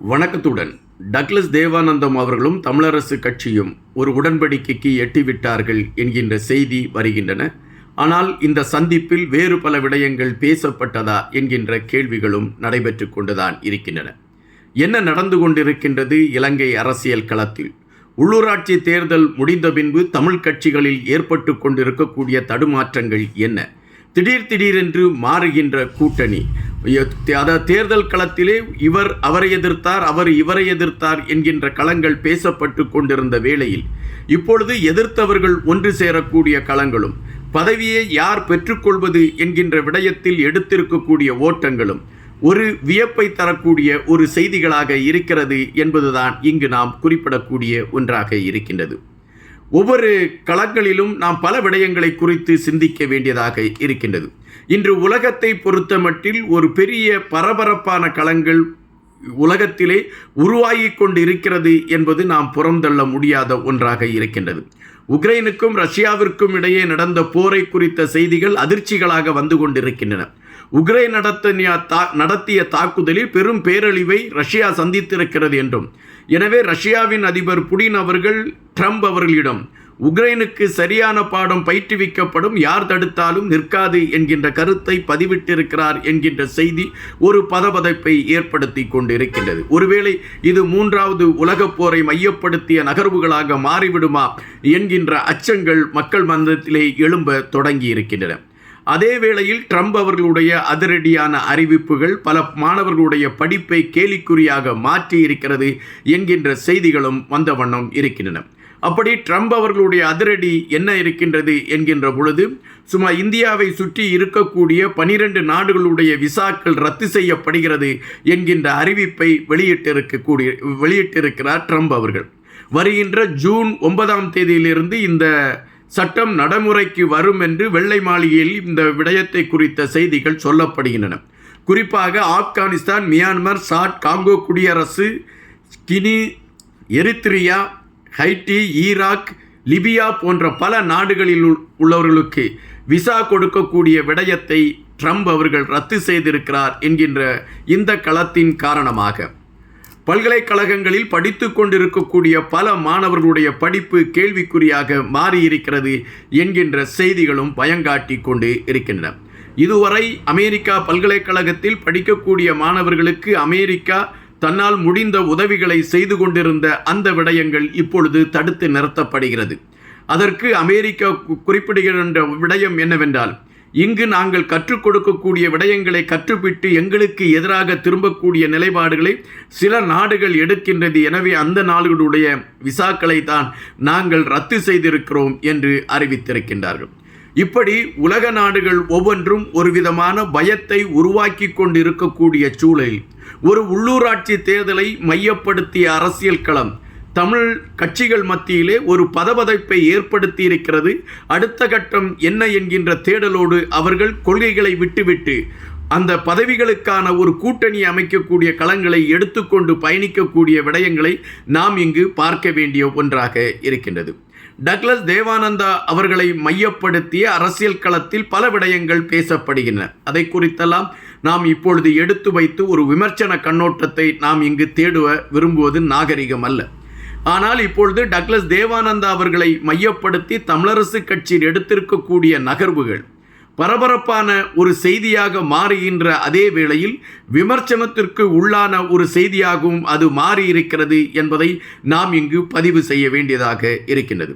வணக்கத்துடன். டக்ளஸ் தேவானந்தம் அவர்களும் தமிழரசு கட்சியும் ஒரு உடன்படிக்கைக்கு எட்டிவிட்டார்கள் என்கின்ற செய்தி வருகின்றன. ஆனால் இந்த சந்திப்பில் வேறு பல விடயங்கள் பேசப்பட்டதா என்கின்ற கேள்விகளும் நடைபெற்று கொண்டுதான் இருக்கின்றன. என்ன நடந்து கொண்டிருக்கின்றது இலங்கை அரசியல் களத்தில்? உள்ளூராட்சி தேர்தல் முடிந்த பின்பு தமிழ் கட்சிகளில் ஏற்பட்டு கொண்டிருக்கக்கூடிய தடுமாற்றங்கள் என்ன? திடீர் திடீரென்று மாறுகின்ற கூட்டணி. அதாவது தேர்தல் களத்திலே இவர் அவரை எதிர்த்தார் அவர் இவரை எதிர்த்தார் என்கின்ற களங்கள் பேசப்பட்டு கொண்டிருந்த வேளையில் இப்பொழுது எதிர்த்தவர்கள் ஒன்று சேரக்கூடிய களங்களும் பதவியை யார் பெற்றுக்கொள்வது என்கின்ற விடயத்தில் எடுத்திருக்கக்கூடிய ஓட்டங்களும் ஒரு வியப்பை தரக்கூடிய ஒரு செய்திகளாக இருக்கிறது என்பதுதான் இங்கு நாம் குறிப்பிடக்கூடிய ஒன்றாக இருக்கின்றது. ஒவ்வொரு களங்களிலும் நாம் பல விடயங்களை குறித்து சிந்திக்க வேண்டியதாக இருக்கின்றது. இன்று உலகத்தை பொறுத்தமட்டில் ஒரு பெரிய பரபரப்பான களங்கள் உலகத்திலே உருவாகி கொண்டு இருக்கிறது என்பது நாம் புறந்தள்ள முடியாத ஒன்றாக இருக்கின்றது. உக்ரைனுக்கும் ரஷ்யாவிற்கும் இடையே நடந்த போரை குறித்த செய்திகள் அதிர்ச்சிகளாக வந்து கொண்டிருக்கின்றன. உக்ரைன் நடத்திய தா நடத்திய தாக்குதலில் பெரும் பேரழிவை ரஷ்யா சந்தித்திருக்கிறது என்றும் எனவே ரஷ்யாவின் அதிபர் புடின் அவர்கள் ட்ரம்ப் அவர்களிடம் உக்ரைனுக்கு சரியான பாடம் பயிற்றுவிக்கப்படும் யார் தடுத்தாலும் நிற்காது என்கின்ற கருத்தை பதிவிட்டிருக்கிறார் என்கின்ற செய்தி ஒரு பதபதைப்பை ஏற்படுத்தி கொண்டிருக்கின்றது. ஒருவேளை இது மூன்றாவது உலகப் போரை மையப்படுத்திய நகர்வுகளாக மாறிவிடுமா என்கின்ற அச்சங்கள் மக்கள் மந்தத்திலே எழும்ப தொடங்கி இருக்கின்றன அதே வேளையில் ட்ரம்ப் அவர்களுடைய அதிரடியான அறிவிப்புகள் பல மாணவர்களுடைய படிப்பை கேலிக்குறியாக மாற்றி இருக்கிறது என்கின்ற செய்திகளும் வந்த வண்ணம் இருக்கின்றன. அப்படி ட்ரம்ப் அவர்களுடைய அதிரடி என்ன இருக்கின்றது என்கின்ற பொழுது சும்மா இந்தியாவை சுற்றி இருக்கக்கூடிய பனிரெண்டு நாடுகளுடைய விசாக்கள் ரத்து செய்யப்படுகிறது என்கின்ற அறிவிப்பை வெளியிட்டிருக்கக்கூடிய வெளியிட்டிருக்கிறார் ட்ரம்ப் அவர்கள். வருகின்ற ஜூன் ஒன்பதாம் தேதியிலிருந்து இந்த சட்டம் நடைமுறைக்கு வரும் என்று வெள்ளை மாளிகையில் இந்த விடயத்தை குறித்த செய்திகள் சொல்லப்படுகின்றன. குறிப்பாக ஆப்கானிஸ்தான் மியான்மர் சாட் காங்கோ குடியரசு Guinea Eritrea Haiti Iraq Libya போன்ற பல நாடுகளில் உள்ளவர்களுக்கு விசா கொடுக்கக்கூடிய விடயத்தை ட்ரம்ப் அவர்கள் ரத்து செய்திருக்கிறார் என்கின்ற இந்த களத்தின் காரணமாக. பல்கலைக்கழகங்களில் படித்து கொண்டிருக்கக்கூடிய பல மாணவர்களுடைய படிப்பு கேள்விக்குறியாக மாறியிருக்கிறது என்கின்ற செய்திகளும் பயங்காட்டி கொண்டு இருக்கின்றன. இதுவரை அமெரிக்கா பல்கலைக்கழகத்தில் படிக்கக்கூடிய மாணவர்களுக்கு அமெரிக்கா தன்னால் முடிந்த உதவிகளை செய்து கொண்டிருந்த அந்த விடயங்கள் இப்பொழுது தடுத்து நிறுத்தப்படுகிறது. அதற்கு அமெரிக்கா குறிப்பிடுகின்ற விடயம் என்னவென்றால் இங்கு நாங்கள் கற்றுக் கொடுக்கக்கூடிய விடயங்களை கற்றுப்பிட்டு எங்களுக்கு எதிராக திரும்பக்கூடிய நிலைப்பாடுகளை சில நாடுகள் எடுக்கின்றது. எனவே அந்த நாடுகளுடைய விசாக்களை தான் நாங்கள் ரத்து செய்திருக்கிறோம் என்று அறிவித்திருக்கின்றார்கள். இப்படி உலக நாடுகள் ஒவ்வொன்றும் ஒரு விதமான பயத்தை உருவாக்கி கொண்டிருக்கக்கூடிய சூழலில் ஒரு உள்ளூராட்சி தேர்தலை மையப்படுத்திய அரசியல் களம் தமிழ் கட்சிகள் மத்தியிலே ஒரு பதபதைப்பை ஏற்படுத்தி இருக்கிறது அடுத்த கட்டம் என்ன என்கின்ற தேடலோடு அவர்கள் கொள்கைகளை விட்டுவிட்டு அந்த பதவிகளுக்கான ஒரு கூட்டணி அமைக்கக்கூடிய களங்களை எடுத்துக்கொண்டு பயணிக்கக்கூடிய விடயங்களை நாம் இங்கு பார்க்க வேண்டிய ஒன்றாக இருக்கின்றது. டக்ளஸ் தேவானந்தா அவர்களை மையப்படுத்திய அரசியல் களத்தில் பல விடயங்கள் பேசப்படுகின்றன. அதை குறித்தெல்லாம் நாம் இப்பொழுது எடுத்து வைத்து ஒரு விமர்சன கண்ணோட்டத்தை நாம் இங்கு தேடுவ விரும்புவது நாகரிகம் அல்ல ஆனால் இப்பொழுது டக்ளஸ் தேவானந்தா அவர்களை மையப்படுத்தி தமிழரசு கட்சியில் எடுத்திருக்கக்கூடிய நகர்வுகள். பரபரப்பான ஒரு செய்தியாக மாறுகின்ற அதே வேளையில் விமர்சனத்திற்கு உள்ளான ஒரு செய்தியாகவும் அது மாறியிருக்கிறது என்பதை நாம் இங்கு பதிவு செய்ய வேண்டியதாக இருக்கின்றது.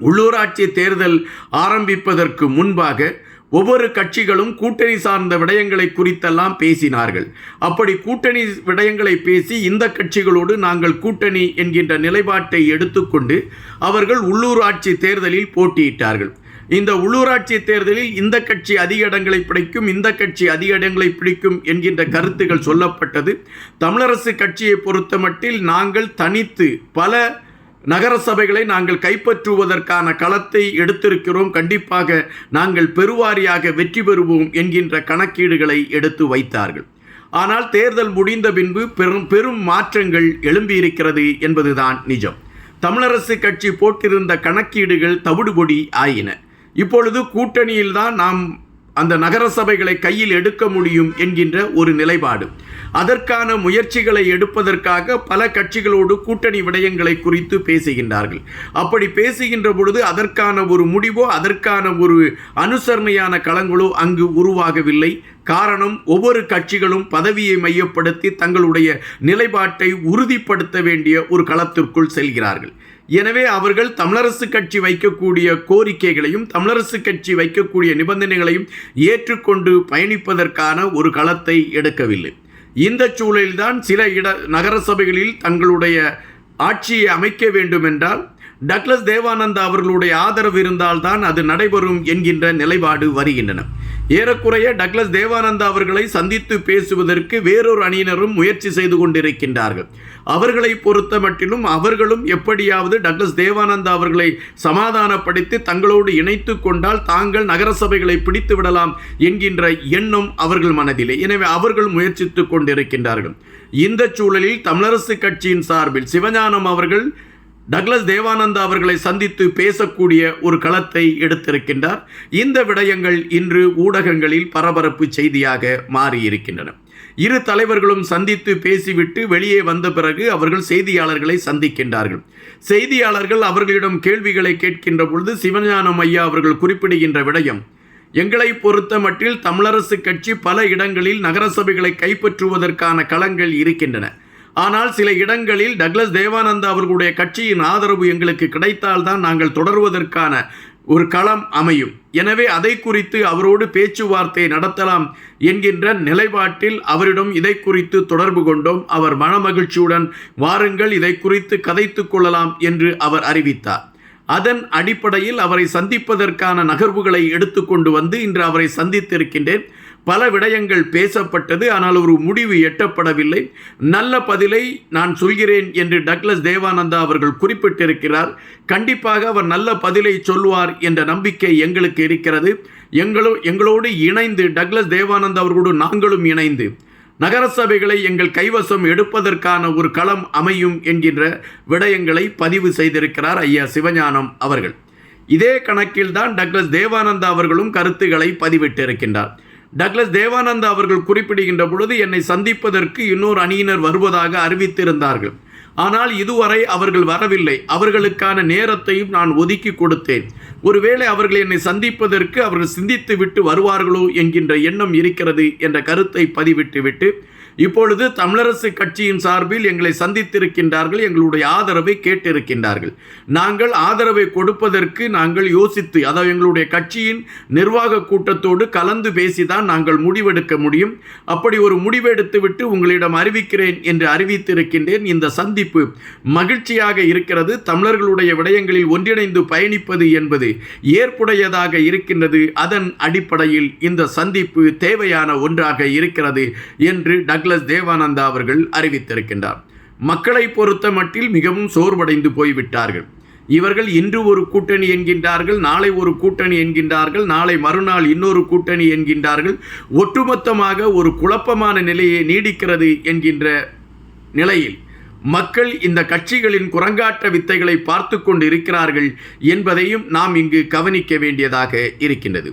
உள்ளூராட்சி தேர்தல் ஆரம்பிப்பதற்கு முன்பாக ஒவ்வொரு கட்சிகளும் கூட்டணி சார்ந்த விடயங்களை குறித்தெல்லாம் பேசினார்கள். அப்படி கூட்டணி விடயங்களை பேசி இந்த கட்சிகளோடு நாங்கள் கூட்டணி என்கின்ற நிலைப்பாட்டை எடுத்துக்கொண்டு அவர்கள் உள்ளூராட்சி தேர்தலில் போட்டியிட்டார்கள். இந்த உள்ளூராட்சி தேர்தலில் இந்த கட்சி அதிக இடங்களை பிடிக்கும் இந்த கட்சி அதிக இடங்களை பிடிக்கும் என்கின்ற கருத்துகள் சொல்லப்பட்டது. தமிழரசு கட்சியை பொறுத்தமட்டில் நாங்கள் தனித்து பல நகர சபைகளை நாங்கள் கைப்பற்றுவதற்கான களத்தை எடுத்திருக்கிறோம். கண்டிப்பாக நாங்கள் பெருவாரியாக வெற்றி பெறுவோம் என்கின்ற கணக்கீடுகளை எடுத்து வைத்தார்கள். ஆனால் தேர்தல் முடிந்த பின்பு பெரும் பெரும் மாற்றங்கள் எழும்பியிருக்கிறது என்பதுதான் நிஜம். தமிழரசு கட்சி போட்டிருந்த கணக்கீடுகள் தவிடுபொடி ஆயின. இப்பொழுது கூட்டணியில்தான் நாம் அந்த நகர சபைகளை கையில் எடுக்க முடியும் என்கின்ற ஒரு நிலைப்பாடு. அதற்கான முயற்சிகளை எடுப்பதற்காக பல கட்சிகளோடு கூட்டணி விடயங்களை குறித்து பேசுகின்றார்கள். அப்படி பேசுகின்ற பொழுது அதற்கான ஒரு முடிவோ அதற்கான ஒரு அனுசரணையான களங்களோ அங்கு உருவாகவில்லை. காரணம் ஒவ்வொரு கட்சிகளும் பதவியை மையப்படுத்தி தங்களுடைய நிலைப்பாட்டை உறுதிப்படுத்த வேண்டிய ஒரு களத்திற்குள் செல்கிறார்கள். எனவே அவர்கள் தமிழரசு கட்சி வைக்கக்கூடிய கோரிக்கைகளையும் தமிழரசு கட்சி வைக்கக்கூடிய நிபந்தனைகளையும் ஏற்றுக்கொண்டு பயணிப்பதற்கான ஒரு களத்தை எடுக்கவில்லை. இந்த சூழலில்தான் சில இட நகர சபைகளில் தங்களுடைய ஆட்சியை அமைக்க வேண்டுமென்றால் டக்ளஸ் தேவானந்தா அவர்களுடைய ஆதரவு இருந்தால்தான் அது நடைபெறும் என்கின்ற நிலைப்பாடு வருகின்றன. ஏறக்குறைய டக்ளஸ் தேவானந்தா அவர்களை சந்தித்து பேசுவதற்கு வேறொரு அணியினரும் முயற்சி செய்து கொண்டிருக்கின்றார்கள். அவர்களை பொறுத்த மட்டிலும் அவர்களும் எப்படியாவது டக்ளஸ் தேவானந்தா அவர்களை சமாதானப்படுத்தி தங்களோடு இணைத்து கொண்டால் தாங்கள் நகரசபைகளை பிடித்து விடலாம் என்கின்ற எண்ணம் அவர்கள் மனதிலே. எனவே அவர்கள் முயற்சித்துக் கொண்டிருக்கின்றார்கள். இந்த சூழலில் தமிழரசு கட்சியின் சார்பில் சிவஞானம் அவர்கள் டக்ளஸ் தேவானந்தா அவர்களை சந்தித்து பேசக்கூடிய ஒரு களத்தை எடுத்திருக்கின்றார். இந்த விடயங்கள் இன்று ஊடகங்களில் பரபரப்பு செய்தியாக மாறியிருக்கின்றன. இரு தலைவர்களும் சந்தித்து பேசிவிட்டு வெளியே வந்த பிறகு அவர்கள் செய்தியாளர்களை சந்திக்கின்றார்கள். செய்தியாளர்கள் அவர்களிடம் கேள்விகளை கேட்கின்ற பொழுது சிவஞானம் ஐயா அவர்கள் குறிப்பிடுகின்ற விடயம் எங்களை பொறுத்த மட்டில் தமிழரசு கட்சி பல இடங்களில் நகரசபைகளை கைப்பற்றுவதற்கான களங்கள் இருக்கின்றன. ஆனால் சில இடங்களில் டக்ளஸ் தேவானந்தா அவர்களுடைய கட்சியின் ஆதரவு எங்களுக்கு கிடைத்தால்தான் நாங்கள் தொடர்வதற்கான ஒரு களம் அமையும். எனவே அதை குறித்து அவரோடு பேச்சுவார்த்தை நடத்தலாம் என்கின்ற நிலைப்பாட்டில் அவரிடம் இதை குறித்து தொடர்பு கொண்டோம். அவர் மனமகிழ்ச்சியுடன் வாருங்கள் இதை குறித்து கதைத்து கொள்ளலாம் என்று அவர் அறிவித்தார். அதன் அடிப்படையில் அவரை சந்திப்பதற்கான நகர்வுகளை எடுத்துக்கொண்டு வந்து இன்று அவரை சந்தித்திருக்கின்றேன். பல விடயங்கள் பேசப்பட்டது ஆனால் ஒரு முடிவு எட்டப்படவில்லை. நல்ல பதிலை நான் சொல்கிறேன் என்று டக்ளஸ் தேவானந்தா அவர்கள் குறிப்பிட்டிருக்கிறார். கண்டிப்பாக அவர் நல்ல பதிலை சொல்வார் என்ற நம்பிக்கை எங்களுக்கு இருக்கிறது. எங்களோ எங்களோடு இணைந்து டக்ளஸ் தேவானந்தா அவர்களோடு நாங்களும் இணைந்து நகரசபைகளை எங்கள் கைவசம் எடுப்பதற்கான ஒரு களம் அமையும் என்கின்ற விடயங்களை பதிவு செய்திருக்கிறார் ஐயா சிவஞானம் அவர்கள். இதே கணக்கில்தான் டக்ளஸ் தேவானந்தா அவர்களும் கருத்துக்களை பதிவிட்டிருக்கின்றார். டக்ளஸ் தேவானந்தா அவர்கள் குறிப்பிடுகின்ற பொழுது என்னை சந்திப்பதற்கு இன்னொரு அணியினர் வருவதாக அறிவித்திருந்தார்கள். ஆனால் இதுவரை அவர்கள் வரவில்லை. அவர்களுக்கான நேரத்தையும் நான் ஒதுக்கி கொடுத்தேன். ஒருவேளை அவர்கள் என்னை சந்திப்பதற்கு அவர்கள் சிந்தித்து விட்டு வருவார்களோ என்கின்ற எண்ணம் இருக்கிறது என்ற கருத்தை பதிவிட்டுவிட்டு இப்பொழுது தமிழரசு கட்சியின் சார்பில் எங்களை சந்தித்திருக்கின்றார்கள் எங்களுடைய ஆதரவை கேட்டிருக்கின்றார்கள். நாங்கள் ஆதரவை கொடுப்பதற்கு நாங்கள் யோசித்து அதாவது எங்களுடைய கட்சியின் நிர்வாக கூட்டத்தோடு கலந்து பேசிதான் நாங்கள் முடிவெடுக்க முடியும். அப்படி ஒரு முடிவெடுத்துவிட்டு உங்களிடம் அறிவிக்கிறேன் என்று அறிவித்திருக்கின்றேன். இந்த சந்திப்பு மகிழ்ச்சியாக இருக்கிறது. தமிழர்களுடைய விடயங்களில் ஒன்றிணைந்து பயணிப்பது என்பது ஏற்புடையதாக இருக்கின்றது. அதன் அடிப்படையில் இந்த சந்திப்பு தேவையான ஒன்றாக இருக்கிறது என்று டக்ளஸ் தேவானந்தா அவர்கள் அறிவித்திருக்கின்றார். மக்களை பொறுத்த மட்டில் மிகவும் சோர்வடைந்து போய்விட்டார்கள். இவர்கள் இன்று ஒரு கூட்டணி என்கின்றார்கள் நாளை ஒரு கூட்டணி என்கின்றார்கள் நாளை மறுநாள் இன்னொரு கூட்டணி என்கின்றார்கள். ஒட்டுமொத்தமாக ஒரு குழப்பமான நிலையை நீடிக்கிறது என்கின்ற நிலையில் மக்கள் இந்த கட்சிகளின் குரங்காட்ட வித்தைகளை பார்த்து கொண்டு இருக்கிறார்கள் என்பதையும் நாம் இங்கு கவனிக்க வேண்டியதாக இருக்கின்றது.